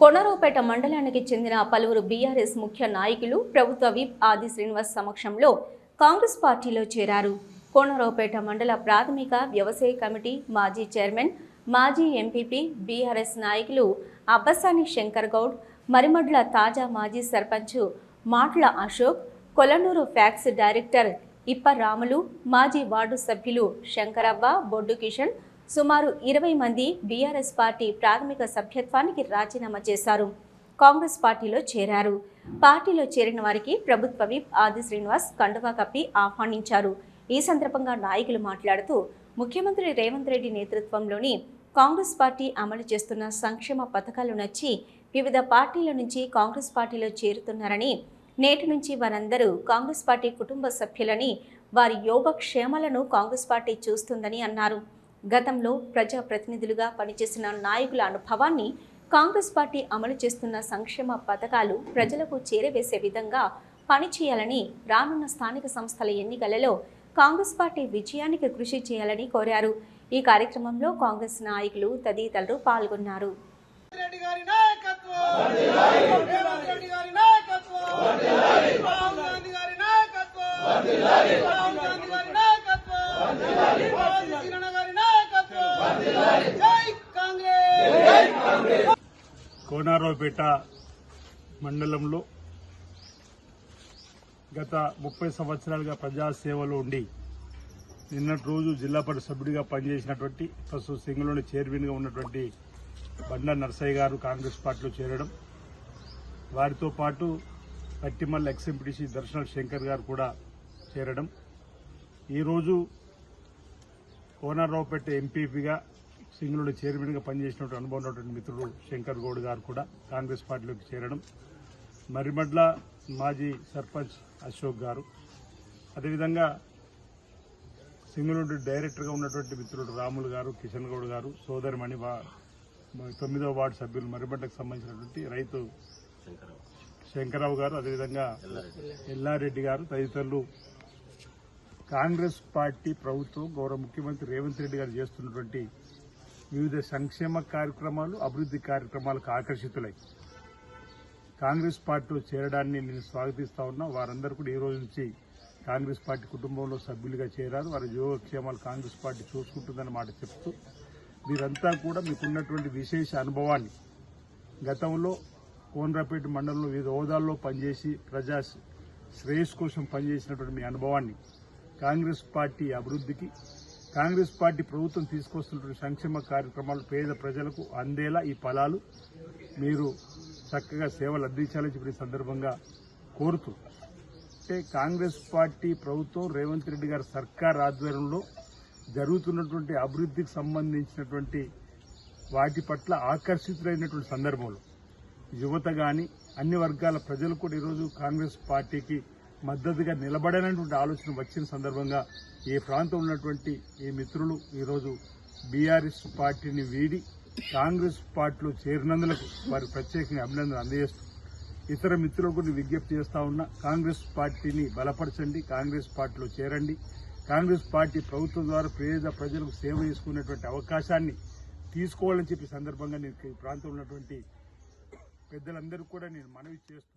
కొనరావుపేట మండలానికి చెందిన పలువురు బీఆర్ఎస్ ముఖ్య నాయకులు ప్రభుత్వ విప్ ఆది శ్రీనివాస్ సమక్షంలో కాంగ్రెస్ పార్టీలో చేరారు. కోనరావుపేట మండల ప్రాథమిక వ్యవసాయ కమిటీ మాజీ చైర్మన్ మాజీ ఎంపీపీ బీఆర్ఎస్ నాయకులు అబ్బసాని శంకర్ గౌడ్ మరిమడ్ల తాజా మాజీ సర్పంచ్ మాట్ల అశోక్ కొలనూరు ఫ్యాక్స్ డైరెక్టర్ ఇప్ప రాములు మాజీ వార్డు సభ్యులు శంకరవ్వ బొడ్డు కిషన్ సుమారు ఇరవై మంది బీఆర్ఎస్ పార్టీ ప్రాథమిక సభ్యత్వానికి రాజీనామా చేశారు. కాంగ్రెస్ పార్టీలో చేరారు. పార్టీలో చేరిన వారికి ప్రభుత్వ విప్ ఆది శ్రీనివాస్ కండువా కప్పి ఆహ్వానించారు. ఈ సందర్భంగా నాయకులు మాట్లాడుతూ ముఖ్యమంత్రి రేవంత్ రెడ్డి నేతృత్వంలోని కాంగ్రెస్ పార్టీ అమలు చేస్తున్న సంక్షేమ పథకాలు నచ్చి వివిధ పార్టీల నుంచి కాంగ్రెస్ పార్టీలో చేరుతున్నారని నేటి నుంచి వారందరూ కాంగ్రెస్ పార్టీ కుటుంబ సభ్యులని వారి యోగక్షేమాలను కాంగ్రెస్ పార్టీ చూస్తుందని అన్నారు. గతంలో ప్రజా ప్రతినిధులుగా పనిచేసిన నాయకుల అనుభవాన్ని కాంగ్రెస్ పార్టీ అమలు చేస్తున్న సంక్షేమ పథకాలు ప్రజలకు చేరవేసే విధంగా పనిచేయాలని రానున్న స్థానిక సంస్థల ఎన్నికలలో కాంగ్రెస్ పార్టీ విజయానికి కృషి చేయాలని కోరారు. ఈ కార్యక్రమంలో కాంగ్రెస్ నాయకులు తదితరులు పాల్గొన్నారు రెడ్డి గారి నాయకత్వం రేవంత్ రెడ్డి గారి నాయకత్వం రాహుల్ గాంధీ గారి నాయకత్వం రాహుల్ గాంధీ గారి నాయకత్వం పవన్ కిరణ్ గారి నాయకత్వం జై కాంగ్రెస్ కోనారావుపేట మండలంలో గత ముప్పై సంవత్సరాలుగా ప్రజాసేవలో ఉండి నిన్నటి రోజు జిల్లా పరిషత్ సభ్యుడిగా పనిచేసినటువంటి ప్రస్తుత సింగలోని చైర్మన్గా ఉన్నటువంటి బండా నర్సయ్య గారు కాంగ్రెస్ పార్టీలో చేరడం. వారితో పాటు పట్టిమల్ల ఎక్స్ఎంపీటీసీ దర్శనల్ శంకర్ గారు కూడా చేరడం. ఈరోజు కోనారావుపేట ఎంపీపీగా సింగళూరు చైర్మన్గా పనిచేసినటువంటి అనుభవం ఉన్నటువంటి మిత్రుడు శంకర్ గౌడ్ గారు కూడా కాంగ్రెస్ పార్టీలోకి చేరడం. మరిమడ్ల మాజీ సర్పంచ్ అశోక్ గారు. అదేవిధంగా సింగళూరు డైరెక్టర్గా ఉన్నటువంటి మిత్రుడు రాములు గారు కిషన్ గౌడ్ గారు సోదరిమణి తొమ్మిదవ వార్డు సభ్యులు మరిమడ్లకు సంబంధించినటువంటి రైతు శంకరరావు. గారు అదేవిధంగా ఎల్లారెడ్డి గారు తదితరులు కాంగ్రెస్ పార్టీ ప్రభుత్వం గౌరవ ముఖ్యమంత్రి రేవంత్ రెడ్డి గారు చేస్తున్నటువంటి వివిధ సంక్షేమ కార్యక్రమాలు అభివృద్ధి కార్యక్రమాలకు ఆకర్షితులై. కాంగ్రెస్ పార్టీలో చేరడాన్ని నేను స్వాగతిస్తా ఉన్నా. వారందరూ కూడా ఈ రోజు నుంచి కాంగ్రెస్ పార్టీ కుటుంబంలో సభ్యులుగా చేరారు. వారి యోగక్షేమాలు కాంగ్రెస్ పార్టీ చూసుకుంటుందన్న మాట చెప్తూ మీరంతా కూడా మీకున్నటువంటి విశేష అనుభవాన్ని గతంలో కోనరాపేట మండలంలో వివిధ హోదాల్లో పనిచేసి ప్రజా శ్రేయస్ కోసం పనిచేసినటువంటి మీ అనుభవాన్ని కాంగ్రెస్ పార్టీ అభివృద్ధికి కాంగ్రెస్ పార్టీ ప్రభుత్వం తీసుకొస్తున్నటువంటి సంక్షేమ కార్యక్రమాలు పేద ప్రజలకు అందేలా ఈ ఫలాలు మీరు చక్కగా సేవలు అందించాలని చెప్పిన సందర్భంగా కోరుతూ అంటే కాంగ్రెస్ పార్టీ ప్రభుత్వం రేవంత్ రెడ్డి గారి సర్కార్ ఆధ్వర్యంలో జరుగుతున్నటువంటి అభివృద్ధికి సంబంధించినటువంటి వాటి పట్ల ఆకర్షితులైనటువంటి సందర్భంలో యువత కానీ అన్ని వర్గాల ప్రజలు కూడా ఈరోజు కాంగ్రెస్ పార్టీకి మద్దతుగా నిలబడనటువంటి ఆలోచన వచ్చిన సందర్భంగా ఈ ప్రాంతంలో ఉన్నటువంటి ఈ మిత్రులు ఈరోజు బీఆర్ఎస్ పార్టీని వీడి కాంగ్రెస్ పార్టీలో చేరినందులకు వారికి ప్రత్యేకంగా అభినందనలు అందజేస్తూ ఇతర మిత్రులకు విజ్ఞప్తి చేస్తా ఉన్నా కాంగ్రెస్ పార్టీని బలపరచండి కాంగ్రెస్ పార్టీలో చేరండి కాంగ్రెస్ పార్టీ ప్రభుత్వం ద్వారా పేద ప్రజలకు సేవ చేసుకునేటువంటి అవకాశాన్ని తీసుకోవాలని చెప్పి సందర్భంగా నేను ఈ ప్రాంతంలో ఉన్నటువంటి పెద్దలందరూ కూడా నేను మనవి చేస్తూ